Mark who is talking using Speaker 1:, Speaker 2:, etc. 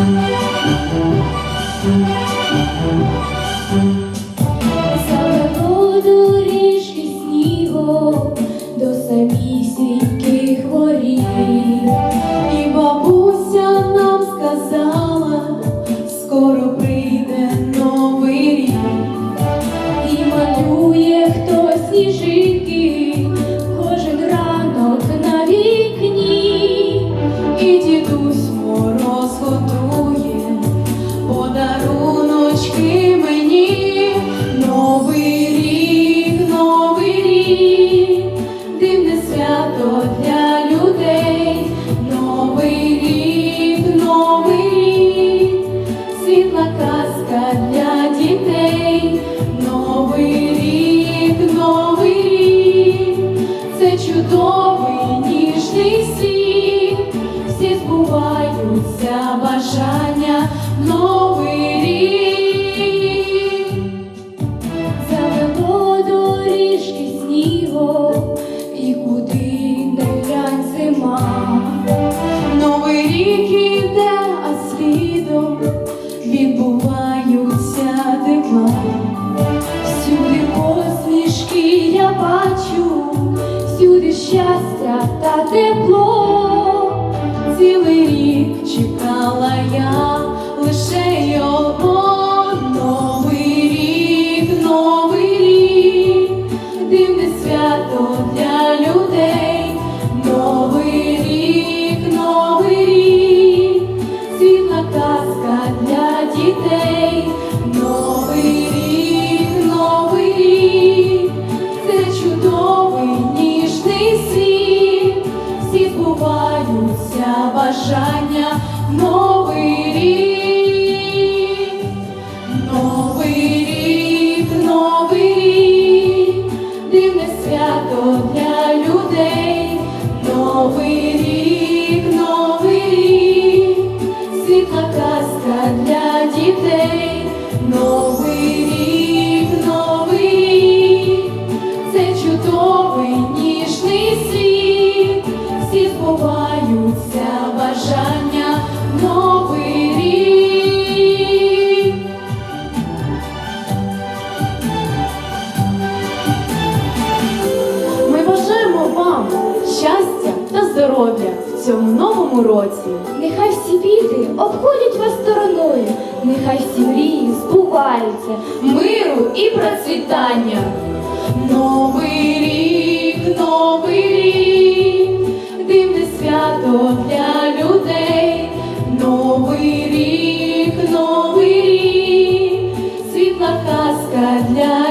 Speaker 1: Thank you. Збуваються бажання. Новий рік. Завело доріжки снігом, і куди не глянь зима. Новий рік іде, а слідом відбуваються дива. Всюди посмішки я бачу, всюди щастя та тепло. Цілий чекала я лише його. Новий рік, новий рік, дивне свято для людей. Новий рік, новий рік, світла казка для дітей. Новий рік, новий це чудовий ніжний світ, всі збуваються бажання. Новий
Speaker 2: цьому новому році.
Speaker 1: Нехай всі біди обходять вас стороною, нехай всі мрії збуваються.
Speaker 2: Миру і процвітання.
Speaker 1: Новий рік, новий рік, дивне свято для людей. Новий рік, новий рік, світла казка для дітей.